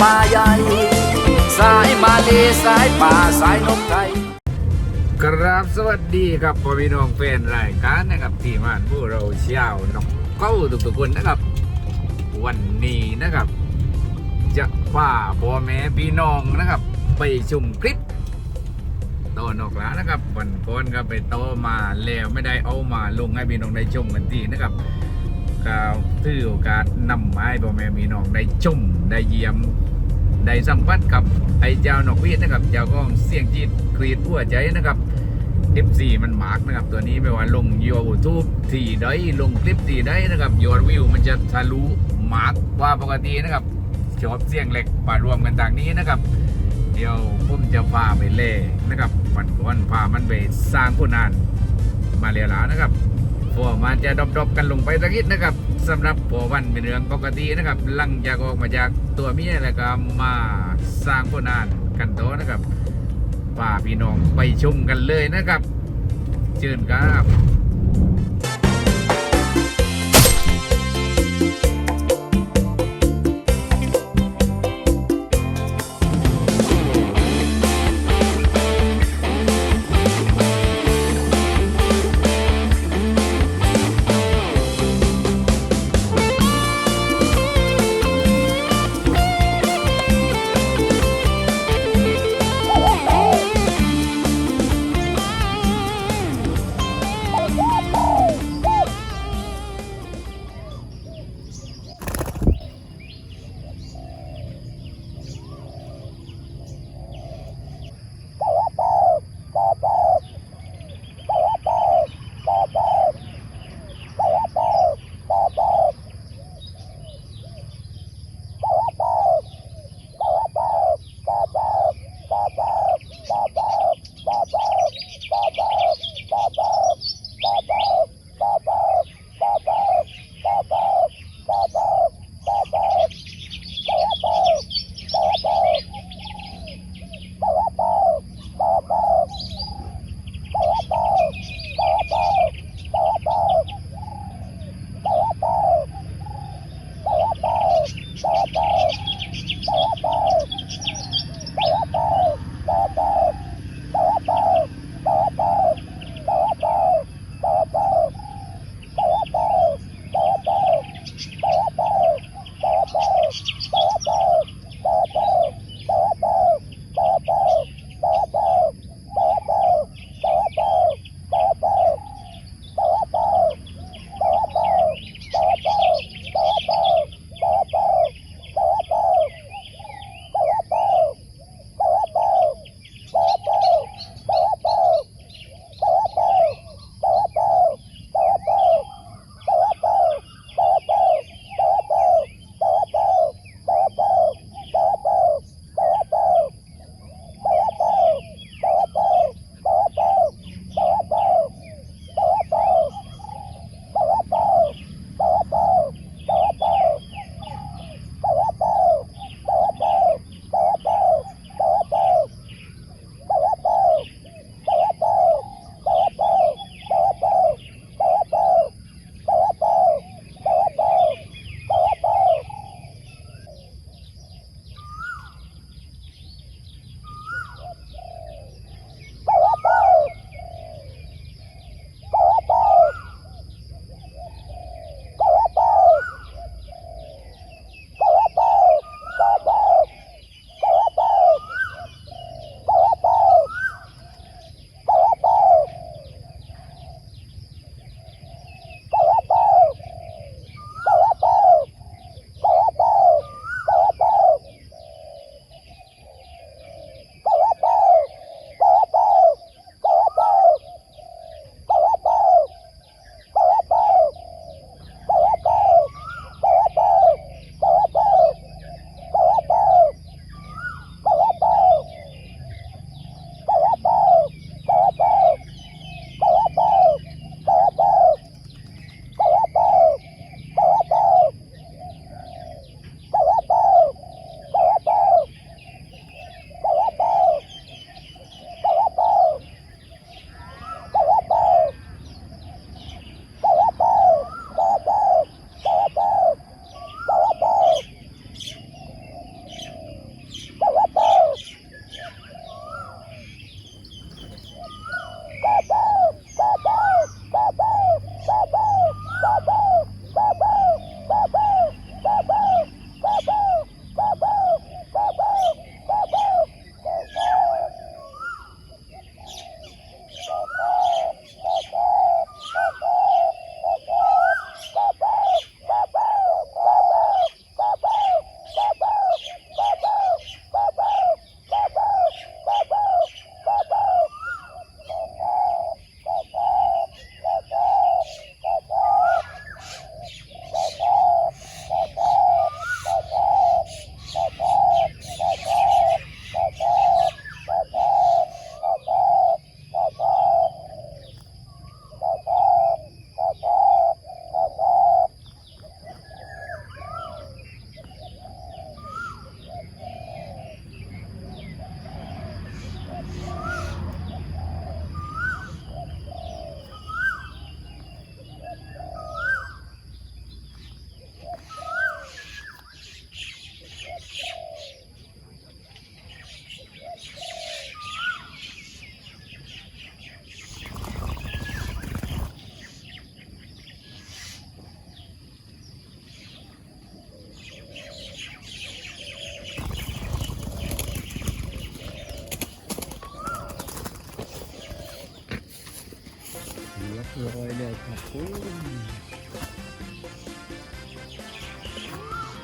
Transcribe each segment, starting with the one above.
ป่าใหญ่สายมาเลสายป่าสายนกไทยครับสวัสดีครับพ่อพี่น้องแฟนรายการนะครับที่มานผู้เราเชี่ยวนกเก้าทุกๆคนนะครับ วันนี้นะครับจะพาพ่อแม่พี่น้องนะครับ ไปชมคลิปตอนออกแล้วนะครับวันก่อนก็ไปโตมาแล้วไม่ได้เอามาลงให้พี่น้องได้ชมกันทีนะครับ ก็ถือโอกาสนำไม้พ่อแม่พี่น้องได้ชมได้เยี่ยมได้สัมผัสกับไอ้เจ้านกหวีดนะครับเจ้าของเสียงจีดกรีดหัวใจนะครับ F4 มันมาร์กนะครับ ตัวนี้ไม่ว่าลงยูทูบที่ใดลงคลิปที่ใดนะครับยอดวิวมันจะทะลุมาร์กกว่าปกตินะครับชอบเสียงเหล็กปารวมกันต่างนี้นะครับ เดี๋ยวผมจะพาไปเล่นะครับวันก่อนพามันไปสร้างผลงานมาเรียลานะครับ พวมันจะดรอปๆกันลงไปสักนิดนะครับสำหรับพอวันเป็นเรื่องปกตินะครับลังจากออกมาจากตัวเมียแล้วก็มาสร้างผลงานกันโตนะครับป่าพี่น้องไปชมกันเลยนะครับ เชิญครับ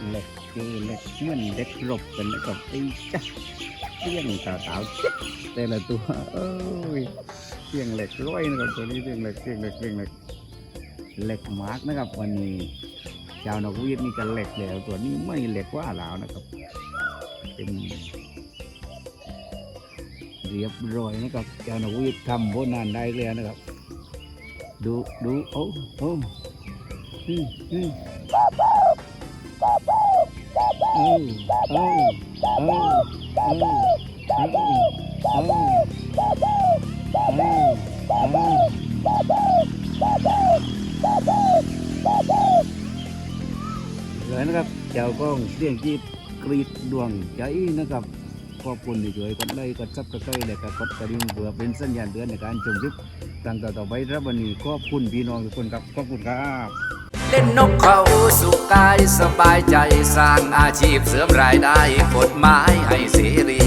เหล็กคือเหล็กเหมือนเด็กหลบกันแล้วก็ตีจ้ะเสียงสาวสาวๆจิ๊บแต่ละตัวเอ้ยเสียงเหล็กร้อยนะครับตัวนี้เสียงเหล็กเสียงเหล็กเสียงเหล็กเหล็กมาร์กนะครับ วันนี้ชาวนกหวีดนี่กันเหล็กแล้วตัวนี้ไม่เหล็กว่าแล้วนะครับเป็นเรียบร้อยนะครับชาวนกหวีดทำโบนานได้เลยนะครับ ดูดูโอ้โอ้อืมอืม เลยนะครับเจ้าก้องเสียงจีบกรีดดวงใจนะครับขอบคุณที่ช่วยกดไลค์กดซับสไครต์และก็กดกระดิ่งเพื่อเป็นสัญญาณเตือนในการชมคลิปต่างๆต่อไปครับวันนี้ขอบคุณพี่น้องทุกคนครับขอบคุณครับ เล่นนกเขาสุขกายสบายใจสร้างอาชีพเสริมรายได้กฎหมายให้เสรี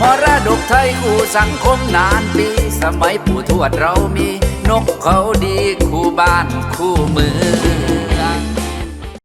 มรดกไทยคู่สังคมนานปี สมัยปู่ทวดเรามี นกเขาดีคู่บ้านคู่เมือง